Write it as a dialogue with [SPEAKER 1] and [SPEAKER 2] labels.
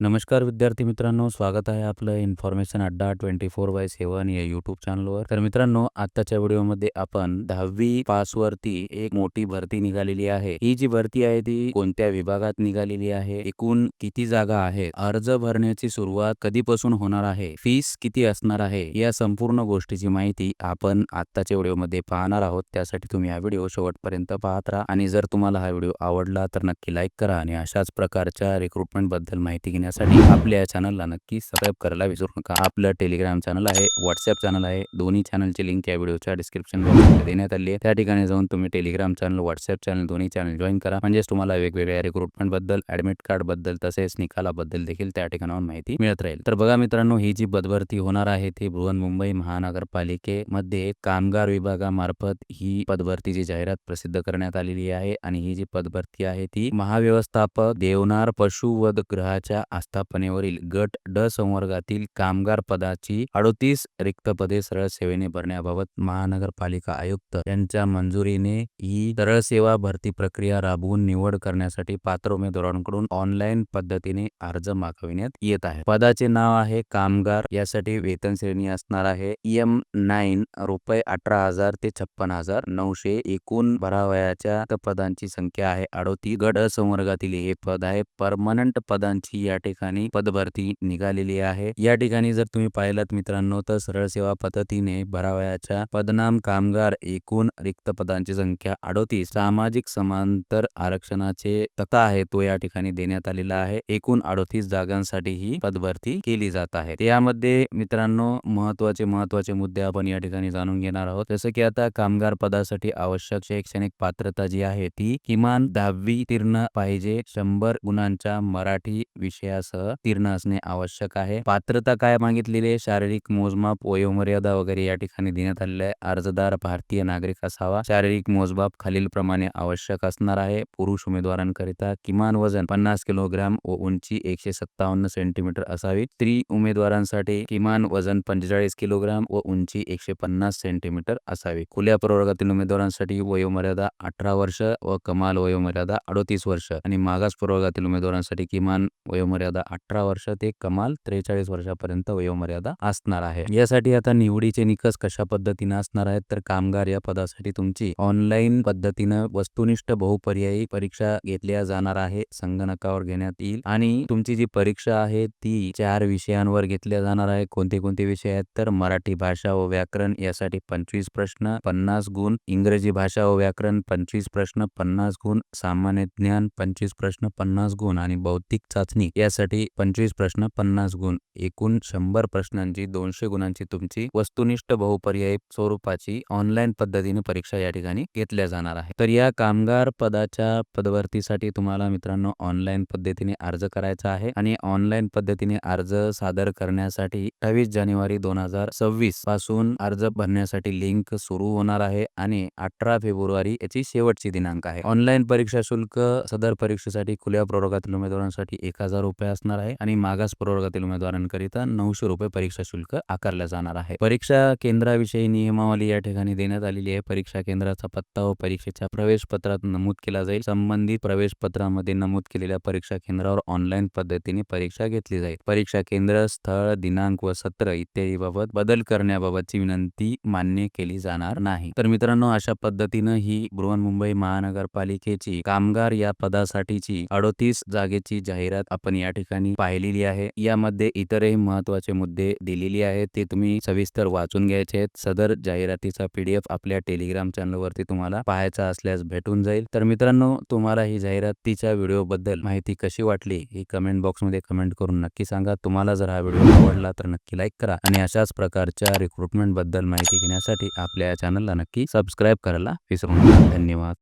[SPEAKER 1] नमस्कार विद्यार्थी मित्रांनो स्वागत आहे आपलं information Adda twenty four by seven या युट्यूब चॅनलवर तर मित्रांनो आताच्या व्हिडिओमध्ये आपण दहावी पास वरती एक मोठी भरती निघालेली आहे. ही जी भरती आहे ती कोणत्या विभागात निघालेली आहे? एकूण किती जागा आहेत? अर्ज भरण्याची सुरुवात कधीपासून होणार आहे? फीस किती असणार आहे? या संपूर्ण गोष्टीची माहिती आपण आत्ताच्या व्हिडिओमध्ये पाहणार आहोत. त्यासाठी तुम्ही हा व्हिडिओ शेवटपर्यंत पाहत राहा. आणि जर तुम्हाला हा व्हिडिओ आवडला तर नक्की लाईक करा. आणि अशाच प्रकारच्या रिक्रुटमेंटबद्दल माहिती घेण्यासाठी आपल्या चॅनलला नक्की सबस्क्राईब करायला विसरू नका. आपलं टेलिग्राम चॅनल आहे व्हॉट्सअप चॅनल आहे. दोन्ही चॅनलची लिंक या व्हिडिओच्या डिस्क्रिप्शन बॉक्समध्ये देण्यात आली आहे. त्या ठिकाणी जाऊन तुम्ही टेलिग्राम चॅनल व्हॉट्सअप चॅनल दोन्ही चॅनल जॉईन करा. म्हणजेच तुम्हाला वेगवेगळ्या रिक्रुटमेंटबद्दल ऍडमिट कार्डबद्दल तसेच निकालाबद्दल देखील त्या ठिकाणावर माहिती मिळत राहील. तर बघा मित्रांनो ही जी पदभरती होणार आहे ती बृहन्मुंबई महानगरपालिकेमध्ये कामगार विभागामार्फत ही पदभरतीची जाहिरात प्रसिद्ध करण्यात आलेली आहे. आणि ही जी पदभरती आहे ती महाव्यवस्थापक देवनार पशुवध गृहाच्या आस्थापनेवरील गट ड संवर्गातील कामगार पदाची अडोतीस रिक्त पदे सरळ सेवेने भरण्याबाबत महानगरपालिका आयुक्त यांच्या मंजुरीने ही सरळ सेवा भरती प्रक्रिया राबवून निवड करण्यासाठी पात्र उमेदवारांकडून ऑनलाईन पद्धतीने अर्ज मागविण्यात येत आहे. पदाचे नाव आहे कामगार यासाठी वेतन श्रेणी असणार आहे. एम नाईन रुपये अठरा हजार ते छप्पन हजार नऊशे एकूण भरावयाच्या पदांची संख्या आहे. अडोतीस गट संवर्गातील हे पद आहे. परमनंट पदांची या ठिकाणी पदभरती निघालेली आहे. या ठिकाणी जर तुम्ही पाहिलात मित्रांनो तर सरळ सेवा पद्धतीने भरावयाच्या पदनाम कामगार एकूण रिक्त पदांची संख्या अडोतीस. सामाजिक समांतर आरक्षणाचे तथा आहे तो या ठिकाणी देण्यात आलेला आहे. एकूण अडोतीस जागांसाठी ही पदभरती केली जात आहे. यामध्ये मित्रांनो महत्त्वाचे महत्त्वाचे मुद्दे आपण या ठिकाणी जाणून घेणार आहोत. जसं की आता कामगार पदासाठी आवश्यक शैक्षणिक पात्रता जी आहे ती किमान दहावी तीर्ण पाहिजे. शंभर गुणांच्या मराठी विषया विषयासह तीर्ण असणे आवश्यक आहे. पात्रता काय मागितलेली आहे? शारीरिक मोजमाप वयोमर्यादा वगैरे या ठिकाणी देण्यात आलेले आहे. अर्जदार भारतीय नागरिक असावा. शारीरिक मोजमाप खालील प्रमाणे आवश्यक असणार आहे. पुरुष उमेदवारांकरिता किमान वजन पन्नास किलोग्राम व उंची एकशे सत्तावन्न सेंटीमीटर असावी. स्त्री उमेदवारांसाठी किमान वजन पंचेचाळीस किलोग्राम व उंची एकशे पन्नास सेंटीमीटर असावी. खुल्या प्रवर्गातील उमेदवारांसाठी वयोमर्यादा अठरा वर्ष व कमाल वयोमर्यादा अडोतीस वर्ष आणि मागास प्रवर्गातील उमेदवारांसाठी किमान वयोमर्यादा अठरा वर्ष ते कमाल त्रेचाळीस वर्षापर्यंत वयोमर्यादा असणार आहे. यासाठी आता निवडीचे निकष कशा पद्धतीने असणार आहेत? तर कामगार या पदासाठी तुमची ऑनलाईन पद्धतीनं वस्तुनिष्ठ बहुपर्यायी परीक्षा घेतल्या जाणार आहे संगणकावर घेण्यात येईल. आणि तुमची जी परीक्षा आहे ती चार विषयांवर घेतल्या जाणार आहे. कोणते कोणते विषय आहेत? तर मराठी भाषा व व्याकरण यासाठी पंचवीस प्रश्न पन्नास गुण. इंग्रजी भाषा व व्याकरण पंचवीस प्रश्न पन्नास गुण. सामान्य ज्ञान पंचवीस प्रश्न पन्नास गुण. आणि बौद्धिक चाचणी या यासाठी पंचवीस प्रश्न पन्नास गुण. एकूण शंभर प्रश्नांची दोनशे गुणांची तुमची वस्तुनिष्ठ बहुपर्यायी स्वरूपाची ऑनलाईन पद्धतीने परीक्षा या ठिकाणी घेतल्या जाणार आहे. तर या कामगार पदाच्या पदवर्तीसाठी तुम्हाला मित्रांनो ऑनलाईन पद्धतीने अर्ज करायचा आहे आणि ऑनलाईन पद्धतीने अर्ज सादर करण्यासाठी अठ्ठावीस जानेवारी दोन हजार सव्वीसपासून अर्ज भरण्यासाठी लिंक सुरू होणार आहे आणि अठरा फेब्रुवारी याची शेवटची दिनांक आहे. ऑनलाईन परीक्षा शुल्क सदर परीक्षेसाठी खुल्या प्रवर्गातील उमेदवारांसाठी एक हजार रुपये असणार आहे आणि मागास प्रवर्गातील उमेदवारांकरिता नऊशे रुपये परीक्षा शुल्क आकारला जाणार आहे. परीक्षा केंद्राविषयी नियमावली या ठिकाणी देण्यात आलेली आहे. परीक्षा केंद्राचा पत्ता व परीक्षेच्या प्रवेश पत्रात नमूद केला जाईल. संबंधित प्रवेश पत्रामध्ये नमूद केलेल्या परीक्षा केंद्रावर ऑनलाईन पद्धतीने परीक्षा घेतली जाईल. परीक्षा केंद्र स्थळ दिनांक व सत्र इत्यादी बाबत बदल करण्याबाबतची विनंती मान्य केली जाणार नाही. तर मित्रांनो अशा पद्धतीनं ही बृहन्मुंबई महानगरपालिकेची कामगार या पदासाठीची अडोतीस जागेची जाहिरात आपण या या ठिकाणी पाहिलेली आहे. यामध्ये इतरही महत्त्वाचे मुद्दे दिलेली आहेत. ते तुम्ही सविस्तर वाचून घ्यायचे आहेत. सदर जाहिरातीचा पीडीएफ आपल्या टेलिग्राम चॅनलवरती तुम्हाला पाहायचा असल्यास भेटून जाईल. तर मित्रांनो तुम्हाला ही जाहिरातीच्या व्हिडिओ बद्दल माहिती कशी वाटली ही कमेंट बॉक्समध्ये कमेंट करून नक्की सांगा. तुम्हाला जर हा व्हिडिओ आवडला तर नक्की लाईक करा आणि अशाच प्रकारच्या रिक्रुटमेंटबद्दल माहिती घेण्यासाठी आपल्या चॅनलला नक्की सबस्क्राईब करायला विसरू नका. धन्यवाद.